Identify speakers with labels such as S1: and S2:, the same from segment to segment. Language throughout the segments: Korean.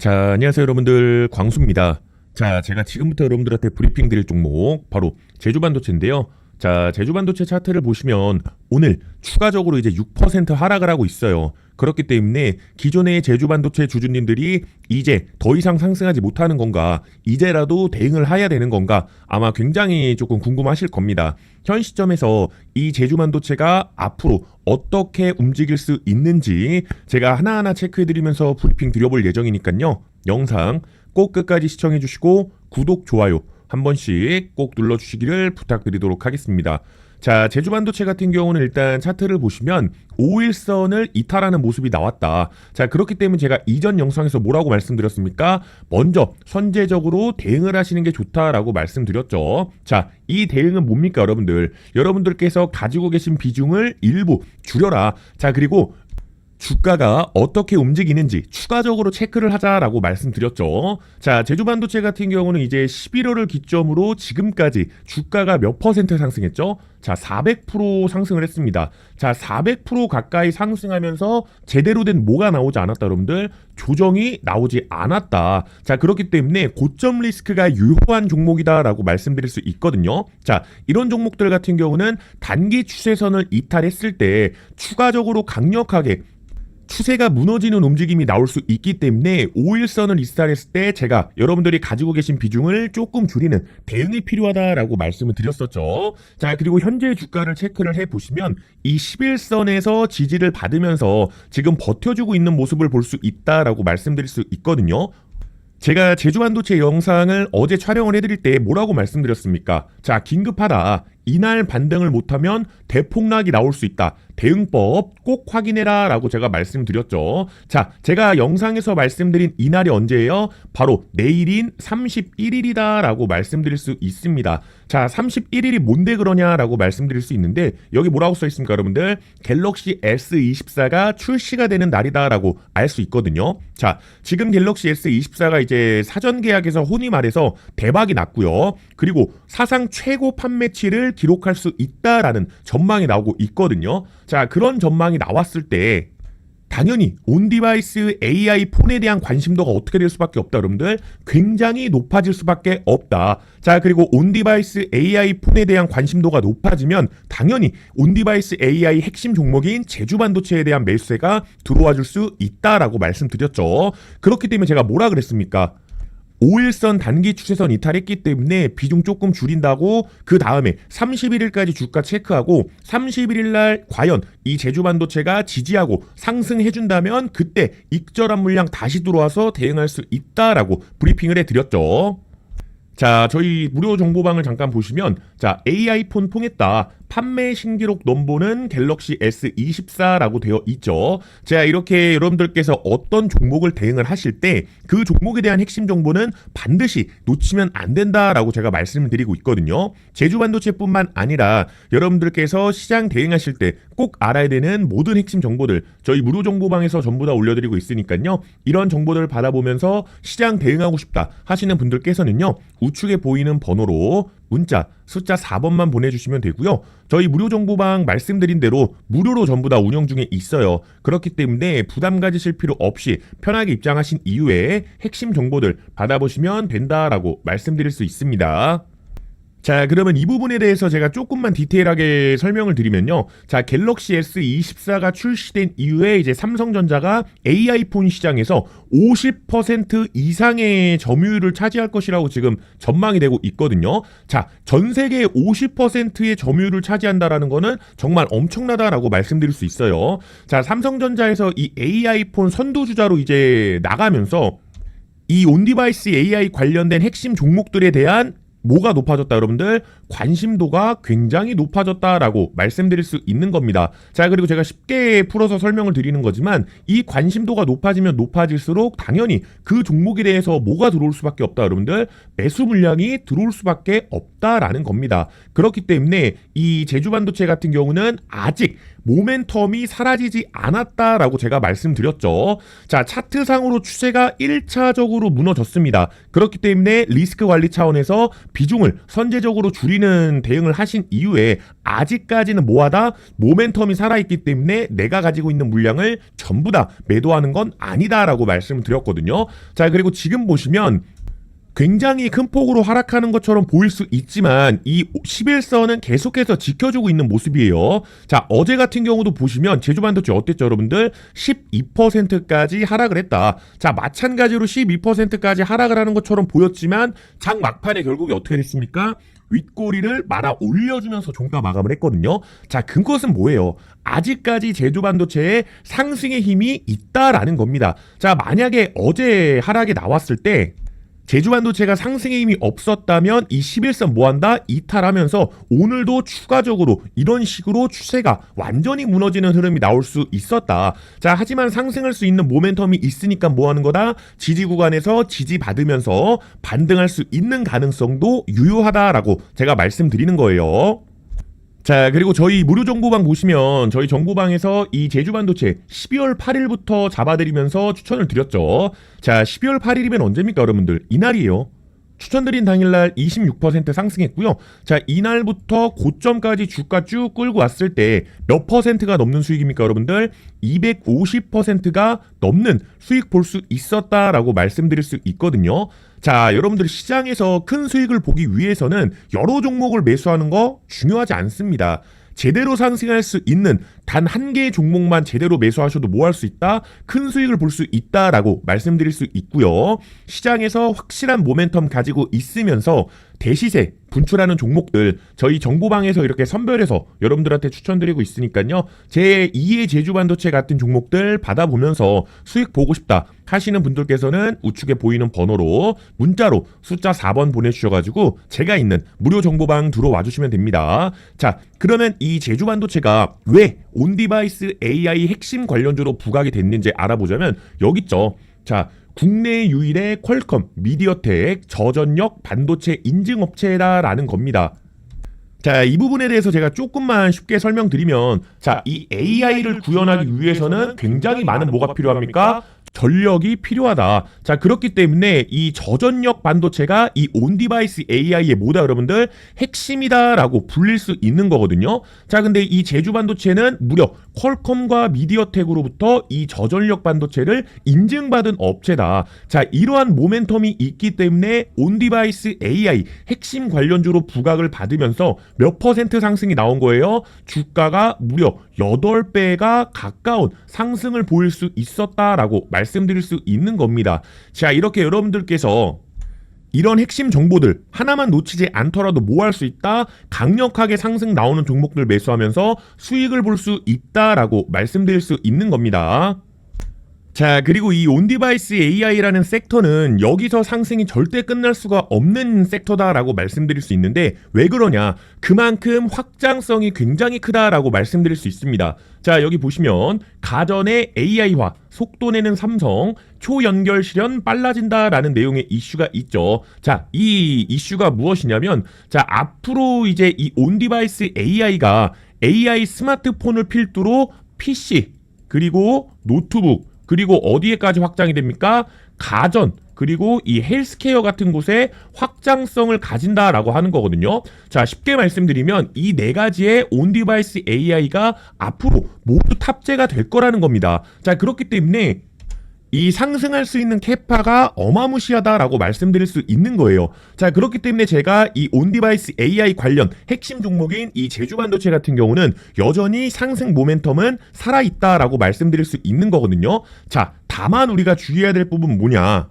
S1: 자, 안녕하세요 여러분들. 광수입니다. 자, 제가 지금부터 여러분들한테 브리핑 드릴 종목 바로 제주 반도체인데요. 자, 제주 반도체 차트를 보시면 오늘 추가적으로 이제 6% 하락을 하고 있어요. 그렇기 때문에 기존의 제주 반도체 주주님들이 이제 더 이상 상승하지 못하는 건가, 이제라도 대응을 해야 되는 건가, 아마 굉장히 조금 궁금하실 겁니다. 현 시점에서 이 제주 반도체가 앞으로 어떻게 움직일 수 있는지 제가 하나하나 체크해드리면서 브리핑 드려볼 예정이니까요. 영상 꼭 끝까지 시청해주시고 구독, 좋아요 한 번씩 꼭 눌러주시기를 부탁드리도록 하겠습니다. 자, 제주 반도체 같은 경우는 일단 차트를 보시면 5일선을 이탈하는 모습이 나왔다. 자, 그렇기 때문에 제가 이전 영상에서 뭐라고 말씀드렸습니까? 먼저 선제적으로 대응을 하시는 게 좋다라고 말씀드렸죠. 자, 이 대응은 뭡니까, 여러분들? 여러분들께서 가지고 계신 비중을 일부 줄여라. 자, 그리고 주가가 어떻게 움직이는지 추가적으로 체크를 하자라고 말씀드렸죠. 자, 제주 반도체 같은 경우는 이제 11월을 기점으로 지금까지 주가가 몇 퍼센트 상승했죠? 자, 400% 상승을 했습니다. 자, 400% 가까이 상승하면서 제대로 된 뭐가 나오지 않았다, 여러분들? 조정이 나오지 않았다. 자, 그렇기 때문에 고점 리스크가 유효한 종목이다라고 말씀드릴 수 있거든요. 자, 이런 종목들 같은 경우는 단기 추세선을 이탈했을 때 추가적으로 강력하게 추세가 무너지는 움직임이 나올 수 있기 때문에 5일선을 이탈했을 때 제가 여러분들이 가지고 계신 비중을 조금 줄이는 대응이 필요하다라고 말씀을 드렸었죠. 자, 그리고 현재 주가를 체크를 해 보시면 이 11선에서 지지를 받으면서 지금 버텨주고 있는 모습을 볼 수 있다라고 말씀드릴 수 있거든요. 제가 제주반도체 영상을 어제 촬영을 해드릴 때 뭐라고 말씀드렸습니까? 자, 긴급하다. 이날 반등을 못하면 대폭락이 나올 수 있다. 대응법 꼭 확인해라 라고 제가 말씀드렸죠. 자, 제가 영상에서 말씀드린 이날이 언제예요? 바로 내일인 31일이다 라고 말씀드릴 수 있습니다. 자, 31일이 뭔데 그러냐 라고 말씀드릴 수 있는데 여기 뭐라고 써 있습니까, 여러분들? 갤럭시 S24가 출시가 되는 날이다 라고 알 수 있거든요. 자, 지금 갤럭시 S24가 이제 사전 계약에서 혼이 말해서 대박이 났고요. 그리고 사상 최고 판매치를 기록할 수 있다라는 전망이 나오고 있거든요. 자, 그런 전망이 나왔을 때 당연히 온디바이스 AI 폰에 대한 관심도가 어떻게 될 수밖에 없다, 여러분들. 굉장히 높아질 수밖에 없다. 자, 그리고 온디바이스 AI 폰에 대한 관심도가 높아지면 당연히 온디바이스 AI 핵심 종목인 제주반도체에 대한 매수세가 들어와 줄 수 있다라고 말씀드렸죠. 그렇기 때문에 제가 뭐라 그랬습니까? 5일선 단기 추세선 이탈했기 때문에 비중 조금 줄인다고 그 다음에 31일까지 주가 체크하고 31일 날 과연 이 제주 반도체가 지지하고 상승해 준다면 그때 익절한 물량 다시 들어와서 대응할 수 있다라고 브리핑을 해 드렸죠. 자, 저희 무료 정보방을 잠깐 보시면 자, AI 폰 통했다. 판매 신기록 넘버는 갤럭시 S24라고 되어 있죠. 제가 이렇게 여러분들께서 어떤 종목을 대응을 하실 때 그 종목에 대한 핵심 정보는 반드시 놓치면 안 된다라고 제가 말씀을 드리고 있거든요. 제주 반도체뿐만 아니라 여러분들께서 시장 대응하실 때 꼭 알아야 되는 모든 핵심 정보들 저희 무료 정보방에서 전부 다 올려드리고 있으니까요. 이런 정보들을 받아보면서 시장 대응하고 싶다 하시는 분들께서는요. 우측에 보이는 번호로 문자 숫자 4번만 보내주시면 되고요. 저희 무료 정보방 말씀드린 대로 무료로 전부 다 운영 중에 있어요. 그렇기 때문에 부담 가지실 필요 없이 편하게 입장하신 이후에 핵심 정보들 받아보시면 된다라고 말씀드릴 수 있습니다. 자, 그러면 이 부분에 대해서 제가 조금만 디테일하게 설명을 드리면요. 자, 갤럭시 S24가 출시된 이후에 이제 삼성전자가 AI 폰 시장에서 50% 이상의 점유율을 차지할 것이라고 지금 전망이 되고 있거든요. 자, 전 세계 50%의 점유율을 차지한다라는 거는 정말 엄청나다라고 말씀드릴 수 있어요. 자, 삼성전자에서 이 AI 폰 선두주자로 이제 나가면서 이 온디바이스 AI 관련된 핵심 종목들에 대한 뭐가 높아졌다 여러분들 관심도가 굉장히 높아졌다라고 말씀드릴 수 있는 겁니다. 자 그리고 제가 쉽게 풀어서 설명을 드리는 거지만 이 관심도가 높아지면 높아질수록 당연히 그 종목에 대해서 뭐가 들어올 수밖에 없다 여러분들 매수 물량이 들어올 수밖에 없다라는 겁니다. 그렇기 때문에 이 제주반도체 같은 경우는 아직 모멘텀이 사라지지 않았다라고 제가 말씀드렸죠. 자, 차트상으로 추세가 1차적으로 무너졌습니다. 그렇기 때문에 리스크 관리 차원에서 비중을 선제적으로 줄이는 대응을 하신 이후에 아직까지는 뭐하다 모멘텀이 살아있기 때문에 내가 가지고 있는 물량을 전부 다 매도하는 건 아니다라고 말씀을 드렸거든요. 자, 그리고 지금 보시면 굉장히 큰 폭으로 하락하는 것처럼 보일 수 있지만 이 11선은 계속해서 지켜주고 있는 모습이에요. 자, 어제 같은 경우도 보시면 제주 반도체 어땠죠, 여러분들? 12%까지 하락을 했다. 자, 마찬가지로 12%까지 하락을 하는 것처럼 보였지만 장 막판에 결국에 어떻게 됐습니까? 윗꼬리를 말아 올려주면서 종가 마감을 했거든요. 자, 그것은 뭐예요? 아직까지 제주 반도체에 상승의 힘이 있다라는 겁니다. 자, 만약에 어제 하락이 나왔을 때 제주 반도체가 상승의 힘이 없었다면 이 11선 뭐한다? 이탈하면서 오늘도 추가적으로 이런 식으로 추세가 완전히 무너지는 흐름이 나올 수 있었다. 자, 하지만 상승할 수 있는 모멘텀이 있으니까 뭐 하는 거다? 지지 구간에서 지지 받으면서 반등할 수 있는 가능성도 유효하다라고 제가 말씀드리는 거예요. 자, 그리고 저희 무료 정보방 보시면 저희 정보방에서 이 제주 반도체 12월 8일부터 잡아드리면서 추천을 드렸죠. 자, 12월 8일이면 언제입니까, 여러분들? 이날이에요. 추천드린 당일날 26% 상승했고요. 자, 이날부터 고점까지 주가 쭉 끌고 왔을 때 몇 퍼센트가 넘는 수익입니까, 여러분들? 250%가 넘는 수익 볼 수 있었다라고 말씀드릴 수 있거든요. 자, 여러분들 시장에서 큰 수익을 보기 위해서는 여러 종목을 매수하는 거 중요하지 않습니다. 제대로 상승할 수 있는 단 한 개의 종목만 제대로 매수하셔도 뭐 할 수 있다? 큰 수익을 볼 수 있다라고 말씀드릴 수 있고요. 시장에서 확실한 모멘텀 가지고 있으면서 대시세 분출하는 종목들 저희 정보방에서 이렇게 선별해서 여러분들한테 추천드리고 있으니까요. 제 2의 제주반도체 같은 종목들 받아보면서 수익 보고 싶다 하시는 분들께서는 우측에 보이는 번호로 문자로 숫자 4번 보내주셔가지고 제가 있는 무료 정보방 들어와 주시면 됩니다. 자, 그러면 이 제주반도체가 왜 온디바이스 AI 핵심 관련주로 부각이 됐는지 알아보자면 여기 있죠. 자, 국내 유일의 퀄컴, 미디어텍, 저전력 반도체 인증업체다라는 겁니다. 자, 이 부분에 대해서 제가 조금만 쉽게 설명드리면, 자, 이 AI를 구현하기 위해서는 굉장히 많은 뭐가 필요합니까? 전력이 필요하다. 자, 그렇기 때문에 이 저전력 반도체가 이 온디바이스 AI의 뭐다, 여러분들? 핵심이다라고 불릴 수 있는 거거든요. 자, 근데 이 제주 반도체는 무려 퀄컴과 미디어텍으로부터 이 저전력 반도체를 인증받은 업체다. 자, 이러한 모멘텀이 있기 때문에 온디바이스 AI 핵심 관련주로 부각을 받으면서 몇 퍼센트 상승이 나온 거예요? 주가가 무려 8배가 가까운 상승을 보일 수 있었다라고 말씀드릴 수 있는 겁니다. 자, 이렇게 여러분들께서 이런 핵심 정보들 하나만 놓치지 않더라도 뭐 할 수 있다? 강력하게 상승 나오는 종목들 매수하면서 수익을 볼 수 있다라고 말씀드릴 수 있는 겁니다. 자, 그리고 이 온디바이스 AI라는 섹터는 여기서 상승이 절대 끝날 수가 없는 섹터다라고 말씀드릴 수 있는데 왜 그러냐? 그만큼 확장성이 굉장히 크다라고 말씀드릴 수 있습니다. 자, 여기 보시면 가전의 AI화, 속도 내는 삼성, 초연결 실현 빨라진다라는 내용의 이슈가 있죠. 자, 이 이슈가 무엇이냐면 자, 앞으로 이제 이 온디바이스 AI가 AI 스마트폰을 필두로 PC 그리고 노트북 그리고 어디에까지 확장이 됩니까? 가전 그리고 이 헬스케어 같은 곳에 확장성을 가진다라고 하는 거거든요. 자, 쉽게 말씀드리면 이 네 가지의 온디바이스 AI가 앞으로 모두 탑재가 될 거라는 겁니다. 자, 그렇기 때문에 이 상승할 수 있는 캐파가 어마무시하다라고 말씀드릴 수 있는 거예요. 자, 그렇기 때문에 제가 이 온디바이스 AI 관련 핵심 종목인 이 제주 반도체 같은 경우는 여전히 상승 모멘텀은 살아있다라고 말씀드릴 수 있는 거거든요. 자, 다만 우리가 주의해야 될 부분 뭐냐?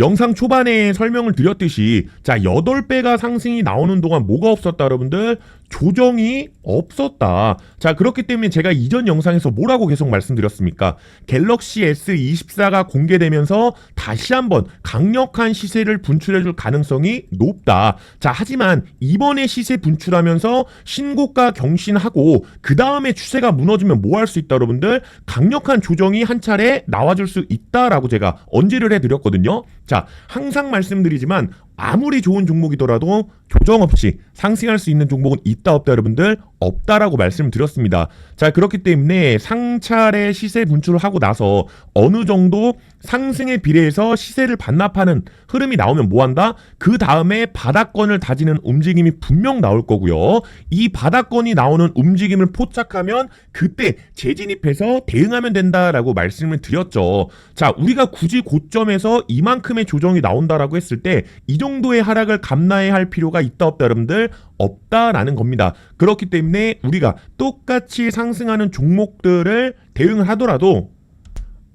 S1: 영상 초반에 설명을 드렸듯이 자 8배가 상승이 나오는 동안 뭐가 없었다 여러분들 조정이 없었다. 자 그렇기 때문에 제가 이전 영상에서 뭐라고 계속 말씀드렸습니까? 갤럭시 S24가 공개되면서 다시 한번 강력한 시세를 분출해줄 가능성이 높다. 자 하지만 이번에 시세 분출하면서 신고가 경신하고 그 다음에 추세가 무너지면 뭐 할 수 있다 여러분들? 강력한 조정이 한 차례 나와줄 수 있다라고 제가 언제를 해드렸거든요. 자, 항상 말씀드리지만 아무리 좋은 종목이더라도 조정 없이 상승할 수 있는 종목은 있다 없다 여러분들 없다라고 말씀을 드렸습니다. 자 그렇기 때문에 상찰의 시세 분출을 하고 나서 어느 정도 상승에 비례해서 시세를 반납하는 흐름이 나오면 뭐한다? 그 다음에 바닥권을 다지는 움직임이 분명 나올 거고요. 이 바닥권이 나오는 움직임을 포착하면 그때 재진입해서 대응하면 된다라고 말씀을 드렸죠. 자 우리가 굳이 고점에서 이만큼의 조정이 나온다라고 했을 때 이 정도의 하락을 감나해야 할 필요가 있다 없다 여러분들 없다라는 겁니다. 그렇기 때문에 우리가 똑같이 상승하는 종목들을 대응을 하더라도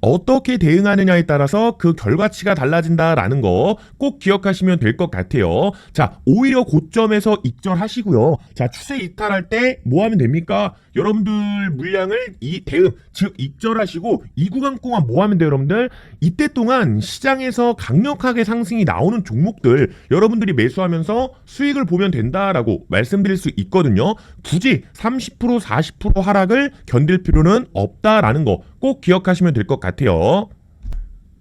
S1: 어떻게 대응하느냐에 따라서 그 결과치가 달라진다라는 거 꼭 기억하시면 될 것 같아요. 자, 오히려 고점에서 익절하시고요. 자, 추세 이탈할 때 뭐 하면 됩니까? 여러분들 물량을 이 대응, 즉 익절하시고 이 구간 동안 뭐 하면 돼요, 여러분들? 이때 동안 시장에서 강력하게 상승이 나오는 종목들 여러분들이 매수하면서 수익을 보면 된다라고 말씀드릴 수 있거든요. 굳이 30% 40% 하락을 견딜 필요는 없다라는 거 꼭 기억하시면 될 것 같아요.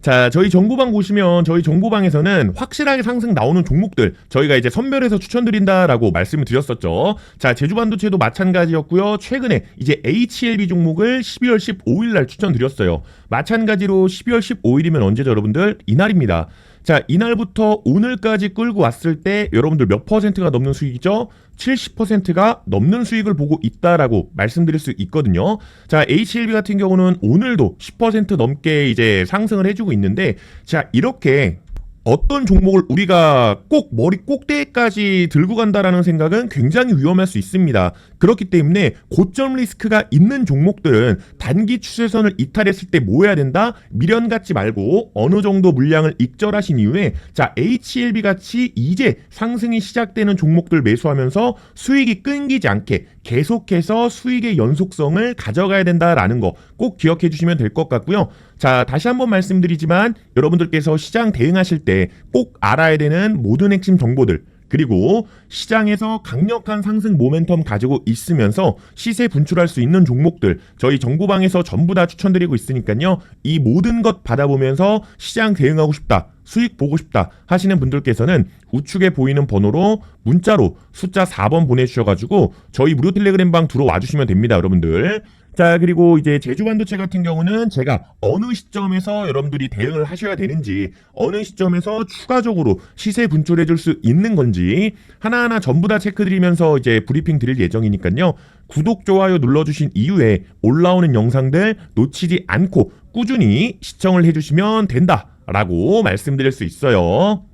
S1: 자, 저희 정보방 보시면 저희 정보방에서는 확실하게 상승 나오는 종목들 저희가 이제 선별해서 추천드린다라고 말씀을 드렸었죠. 자, 제주반도체도 마찬가지였고요. 최근에 이제 HLB 종목을 12월 15일 날 추천드렸어요. 마찬가지로 12월 15일이면 언제죠, 여러분들? 이날입니다. 자, 이날부터 오늘까지 끌고 왔을 때 여러분들 몇 퍼센트가 넘는 수익이죠? 70%가 넘는 수익을 보고 있다라고 말씀드릴 수 있거든요. 자, HLB 같은 경우는 오늘도 10% 넘게 이제 상승을 해주고 있는데, 자, 이렇게 어떤 종목을 우리가 꼭 머리 꼭대기까지 들고 간다라는 생각은 굉장히 위험할 수 있습니다. 그렇기 때문에 고점 리스크가 있는 종목들은 단기 추세선을 이탈했을 때 뭐 해야 된다? 미련 갖지 말고 어느 정도 물량을 익절하신 이후에 자 HLB 같이 이제 상승이 시작되는 종목들 매수하면서 수익이 끊기지 않게 계속해서 수익의 연속성을 가져가야 된다라는 거 꼭 기억해 주시면 될 것 같고요. 자, 다시 한번 말씀드리지만 여러분들께서 시장 대응하실 때 꼭 알아야 되는 모든 핵심 정보들 그리고 시장에서 강력한 상승 모멘텀 가지고 있으면서 시세 분출할 수 있는 종목들 저희 정보방에서 전부 다 추천드리고 있으니까요. 이 모든 것 받아보면서 시장 대응하고 싶다. 수익 보고 싶다 하시는 분들께서는 우측에 보이는 번호로 문자로 숫자 4번 보내주셔가지고 저희 무료 텔레그램 방 들어와 주시면 됩니다 여러분들 자 그리고 이제 제주 반도체 같은 경우는 제가 어느 시점에서 여러분들이 대응을 하셔야 되는지 어느 시점에서 추가적으로 시세 분출해 줄 수 있는 건지 하나하나 전부 다 체크 드리면서 이제 브리핑 드릴 예정이니까요. 구독 좋아요 눌러주신 이후에 올라오는 영상들 놓치지 않고 꾸준히 시청을 해주시면 된다 라고 말씀드릴 수 있어요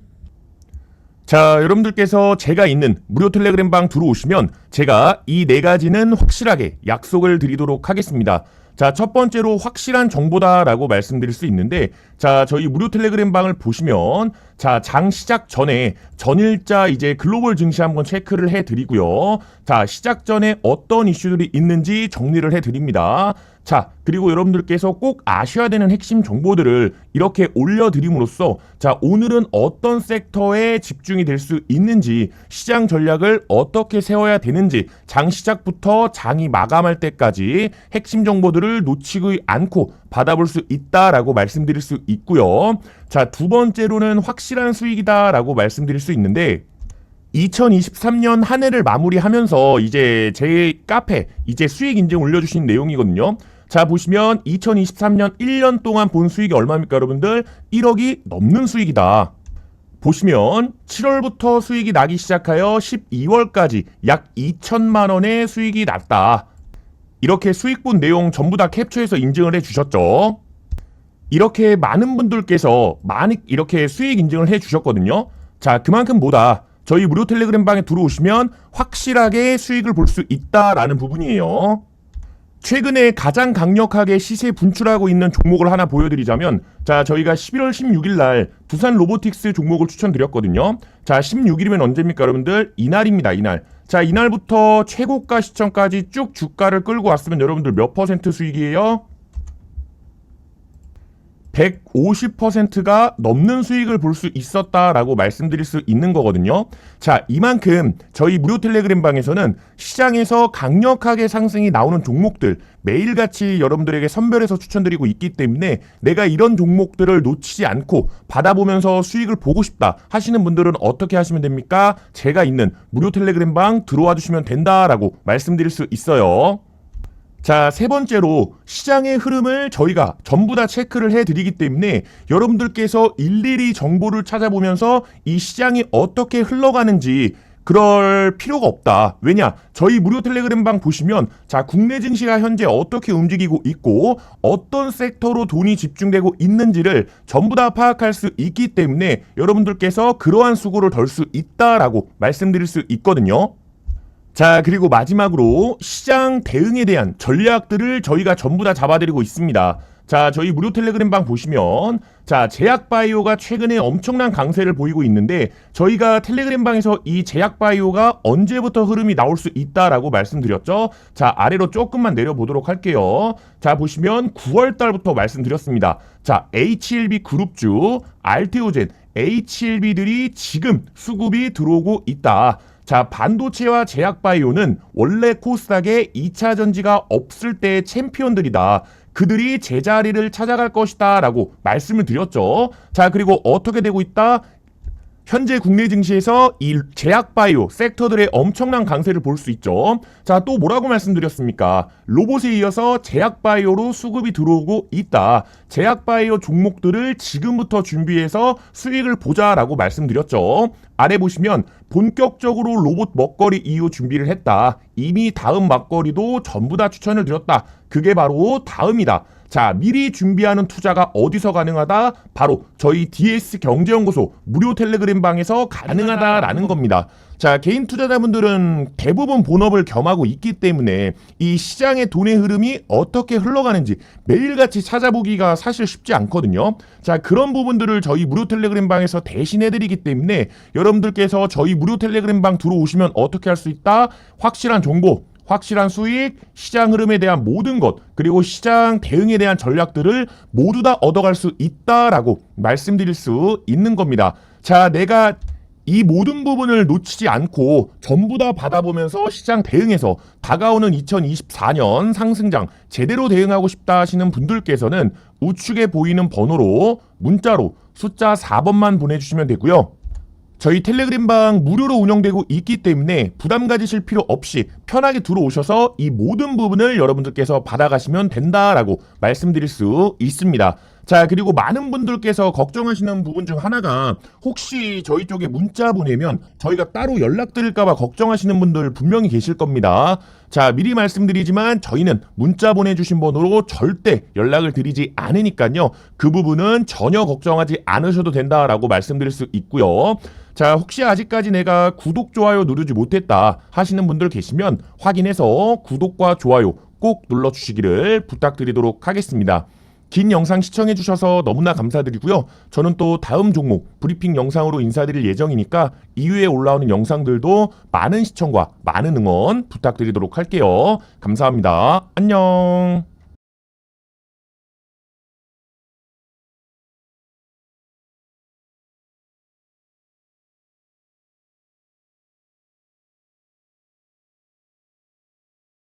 S1: 자, 여러분들께서 제가 있는 무료 텔레그램 방 들어오시면 제가 이 네 가지는 확실하게 약속을 드리도록 하겠습니다. 자, 첫 번째로 확실한 정보다라고 말씀드릴 수 있는데, 자, 저희 무료 텔레그램 방을 보시면, 자, 장 시작 전에 전일자 이제 글로벌 증시 한번 체크를 해 드리고요. 자, 시작 전에 어떤 이슈들이 있는지 정리를 해 드립니다. 자, 그리고 여러분들께서 꼭 아셔야 되는 핵심 정보들을 이렇게 올려드림으로써 자, 오늘은 어떤 섹터에 집중이 될 수 있는지 시장 전략을 어떻게 세워야 되는지 장 시작부터 장이 마감할 때까지 핵심 정보들을 놓치고 않고 받아볼 수 있다라고 말씀드릴 수 있고요. 자, 두 번째로는 확실한 수익이다라고 말씀드릴 수 있는데 2023년 한 해를 마무리하면서 이제 제 카페 이제 수익 인증 올려주신 내용이거든요. 자 보시면 2023년 1년 동안 본 수익이 얼마입니까 여러분들? 1억이 넘는 수익이다. 보시면 7월부터 수익이 나기 시작하여 12월까지 약 2천만 원의 수익이 났다. 이렇게 수익 본 내용 전부 다 캡처해서 인증을 해 주셨죠. 이렇게 많은 분들께서 많이 이렇게 수익 인증을 해 주셨거든요. 자, 그만큼 뭐다. 저희 무료 텔레그램 방에 들어오시면 확실하게 수익을 볼 수 있다라는 부분이에요. 최근에 가장 강력하게 시세 분출하고 있는 종목을 하나 보여드리자면 자 저희가 11월 16일 날 두산 로보틱스 종목을 추천드렸거든요. 자 16일이면 언제입니까 여러분들? 이날입니다 이날. 자 이날부터 최고가 시점까지 쭉 주가를 끌고 왔으면 여러분들 몇 퍼센트 수익이에요 150%가 넘는 수익을 볼 수 있었다라고 말씀드릴 수 있는 거거든요. 자, 이만큼 저희 무료 텔레그램 방에서는 시장에서 강력하게 상승이 나오는 종목들 매일같이 여러분들에게 선별해서 추천드리고 있기 때문에 내가 이런 종목들을 놓치지 않고 받아보면서 수익을 보고 싶다 하시는 분들은 어떻게 하시면 됩니까? 제가 있는 무료 텔레그램 방 들어와 주시면 된다라고 말씀드릴 수 있어요. 자, 세 번째로 시장의 흐름을 저희가 전부 다 체크를 해드리기 때문에 여러분들께서 일일이 정보를 찾아보면서 이 시장이 어떻게 흘러가는지 그럴 필요가 없다. 왜냐? 저희 무료 텔레그램 방 보시면 자, 국내 증시가 현재 어떻게 움직이고 있고 어떤 섹터로 돈이 집중되고 있는지를 전부 다 파악할 수 있기 때문에 여러분들께서 그러한 수고를 덜 수 있다라고 말씀드릴 수 있거든요. 자, 그리고 마지막으로 시장 대응에 대한 전략들을 저희가 전부 다 잡아드리고 있습니다. 자, 저희 무료 텔레그램 방 보시면 자, 제약바이오가 최근에 엄청난 강세를 보이고 있는데 저희가 텔레그램 방에서 이 제약바이오가 언제부터 흐름이 나올 수 있다라고 말씀드렸죠. 자, 아래로 조금만 내려보도록 할게요. 자, 보시면 9월 달부터 말씀드렸습니다. 자, HLB 그룹주, 알테오젠, HLB들이 지금 수급이 들어오고 있다. 자, 반도체와 제약바이오는 원래 코스닥에 2차 전지가 없을 때의 챔피언들이다. 그들이 제자리를 찾아갈 것이다. 라고 말씀을 드렸죠. 자, 그리고 어떻게 되고 있다? 현재 국내 증시에서 이 제약바이오 섹터들의 엄청난 강세를 볼 수 있죠. 자, 또 뭐라고 말씀드렸습니까? 로봇에 이어서 제약바이오로 수급이 들어오고 있다. 제약바이오 종목들을 지금부터 준비해서 수익을 보자라고 말씀드렸죠. 아래 보시면 본격적으로 로봇 먹거리 이후 준비를 했다. 이미 다음 먹거리도 전부 다 추천을 드렸다. 그게 바로 다음이다. 자, 미리 준비하는 투자가 어디서 가능하다? 바로 저희 DS 경제연구소 무료 텔레그램 방에서 가능하다라는 겁니다. 자, 개인 투자자분들은 대부분 본업을 겸하고 있기 때문에 이 시장의 돈의 흐름이 어떻게 흘러가는지 매일같이 찾아보기가 사실 쉽지 않거든요. 자, 그런 부분들을 저희 무료 텔레그램 방에서 대신해드리기 때문에 여러분들께서 저희 무료 텔레그램 방 들어오시면 어떻게 할 수 있다? 확실한 정보, 확실한 수익, 시장 흐름에 대한 모든 것, 그리고 시장 대응에 대한 전략들을 모두 다 얻어갈 수 있다라고 말씀드릴 수 있는 겁니다. 자, 내가 이 모든 부분을 놓치지 않고 전부 다 받아보면서 시장 대응해서 다가오는 2024년 상승장 제대로 대응하고 싶다 하시는 분들께서는 우측에 보이는 번호로 문자로 숫자 4번만 보내주시면 되고요. 저희 텔레그램방 무료로 운영되고 있기 때문에 부담 가지실 필요 없이 편하게 들어오셔서 이 모든 부분을 여러분들께서 받아가시면 된다라고 말씀드릴 수 있습니다. 자, 그리고 많은 분들께서 걱정하시는 부분 중 하나가 혹시 저희 쪽에 문자 보내면 저희가 따로 연락드릴까봐 걱정하시는 분들 분명히 계실 겁니다. 자, 미리 말씀드리지만 저희는 문자 보내주신 번호로 절대 연락을 드리지 않으니까요. 그 부분은 전혀 걱정하지 않으셔도 된다라고 말씀드릴 수 있고요. 자, 혹시 아직까지 내가 구독, 좋아요 누르지 못했다 하시는 분들 계시면 확인해서 구독과 좋아요 꼭 눌러주시기를 부탁드리도록 하겠습니다. 긴 영상 시청해 주셔서 너무나 감사드리고요. 저는 또 다음 종목 브리핑 영상으로 인사드릴 예정이니까 이후에 올라오는 영상들도 많은 시청과 많은 응원 부탁드리도록 할게요. 감사합니다. 안녕.